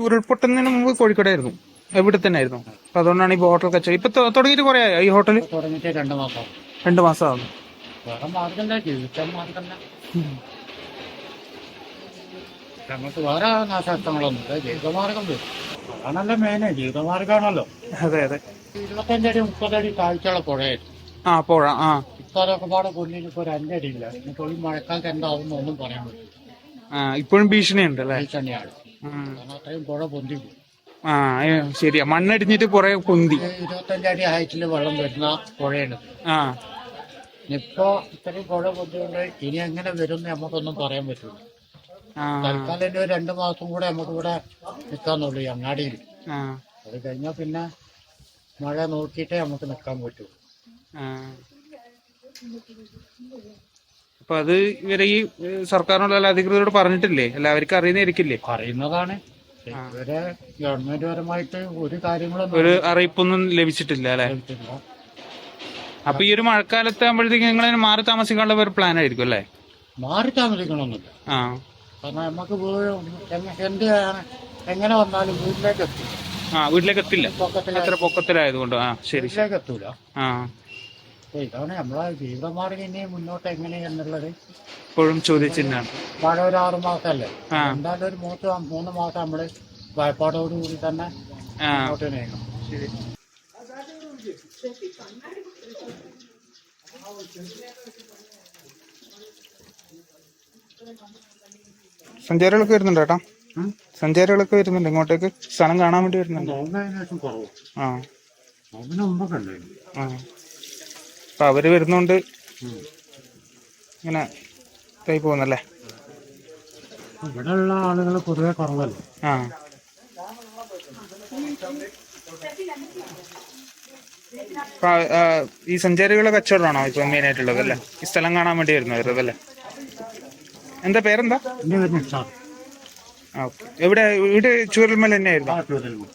ഉരുൾപൊട്ടുന്നതിന് മുമ്പ് കോഴിക്കോടായിരുന്നു. ഇവിടെ തന്നെ ആയിരുന്നു അപ്പൊ അതുകൊണ്ടാണ് ഈ ഹോട്ടൽ കച്ചവടം. ഇപ്പൊ തൊ- തുടങ്ങിയിട്ട് കുറെ ആയോ? ഈ ഹോട്ടൽ? തുടങ്ങിയിട്ട് രണ്ട് മാസം. രണ്ട് മാസം ആകുന്നു വേറെ മാർഗമില്ല ജീവിക്കാൻ മാർഗമില്ല ഞങ്ങൾക്ക് വേറെ നാശനഷ്ടങ്ങളൊന്നുമില്ല ജീവിതമാർഗം വരും അതാണല്ലോ മെയിന് ജീവിതമാർഗമാണല്ലോ. അതെ അതെ. ഇരുപത്തഞ്ചടി മുപ്പതടി താഴ്ചയുള്ള പുഴയായിരുന്നു. ആ പോഴ ആ. ഇപ്പൊ അതൊക്കെ പാടെ കൊല്ലിന് ഇപ്പൊ ഒരു അഞ്ചടി ഇല്ല. ഇനിയിപ്പോ ഈ മഴക്കാലത്ത് എന്താവും ഒന്നും പറയാൻ പറ്റില്ല. ആ ഇപ്പോഴും ഭീഷണിയുണ്ട് അല്ലേ? ഭീഷണിയാണ്. പുഴ പൊന്തി. ആ ശരിയാ. മണ്ണടിഞ്ഞിട്ട് കുറെ പൊന്തി. ഇരുപത്തഞ്ച് അടി ഹൈറ്റിൽ വെള്ളം വരുന്ന പുഴയാണ് ആ. ഇപ്പോ ഇത്രയും പുഴ പൊന്തിയുണ്ട് ഇനി എങ്ങനെ വരും നമുക്കൊന്നും പറയാൻ പറ്റില്ല തൽക്കാലം ഇനി ഒരു രണ്ടു മാസം കൂടെ നമുക്ക് ഇവിടെ നിൽക്കാന്നുള്ളൂ ഈ അങ്ങാടിയിൽ. അത് കഴിഞ്ഞാൽ പിന്നെ മഴ നോക്കിയിട്ടേ നമുക്ക് നിൽക്കാൻ പറ്റൂ. ആ. അപ്പൊ അത് ഇവരെ ഈ സർക്കാരിനുള്ള അധികൃതരോട് പറഞ്ഞിട്ടില്ലേ? എല്ലാവർക്കും അറിയുന്നതായിരിക്കില്ലേ? പറയുന്നതാണ് ഇവരെ ഗവൺമെന്റ് പരമായിട്ട് ഒരു കാര്യങ്ങളൊന്നും ഒരു അറിയിപ്പൊന്നും ലഭിച്ചിട്ടില്ല അല്ലെ? ലഭിച്ചിട്ടില്ല. അപ്പൊ ഈ ഒരു മഴക്കാലത്ത് ആകുമ്പോഴത്തേക്ക് നിങ്ങൾ മാറി താമസിക്കാനുള്ള ഒരു പ്ലാൻ ആയിരിക്കും അല്ലേ? മാറി താമസിക്കണമെന്നില്ല ആ. കാരണം നമുക്ക് വീട് എങ്ങ- എന്ത് ആണ്? എങ്ങനെ വന്നാലും വീട്ടിലേക്ക് എത്തും. ആ വീട്ടിലേക്ക് എത്തില്ല. അത്ര പൊക്കത്തിലായതുകൊണ്ട് ആ ശരി. വീട്ടിലേക്ക് എത്തൂല. ആ. ഇതാണ് നമ്മളെ ജീവിതമാർഗം ഇനി മുന്നോട്ട് എങ്ങനെ എന്നുള്ളത്. ഇപ്പോഴും ചോദിച്ചിട്ടാണ് മഴ ഒരു ആറു മാസമല്ലേ. എന്തായാലും ഒരു മൂന്ന് മൂന്ന് മാസം നമ്മൾ വായ്പാടോടുകൂടി തന്നെ ആ. മുന്നോട്ട് നീങ്ങും സഞ്ചാരികളൊക്കെ വരുന്നുണ്ട് ചേട്ടാ സഞ്ചാരികളൊക്കെ വരുന്നുണ്ട്. ഇങ്ങോട്ടേക്ക് സ്ഥലം കാണാൻ വേണ്ടി വരുന്നുണ്ട്. ആ. നോമ്പിന് മുമ്പൊക്കെ ഉണ്ടായിരുന്നു. ആ. അപ്പൊ അവർ വരുന്നോണ്ട് ഇങ്ങനെ ഇതായി പോകുന്നല്ലേ? ഇവിടെയുള്ള ആളുകൾ പൊതുവെ കുറവല്ലേ? ആ. ഈ സഞ്ചാരികളെ കച്ചവടമാണോ ഇപ്പൊ മെയിൻ ആയിട്ടുള്ളത് അല്ലേ? ഈ സ്ഥലം കാണാൻ വേണ്ടി വരുന്നത് അല്ലേ? എന്താ പേരെന്താ? ഓക്കെ. എവിടെ? ഇവിടെ ചൂരൽമല തന്നെയായിരുന്നു?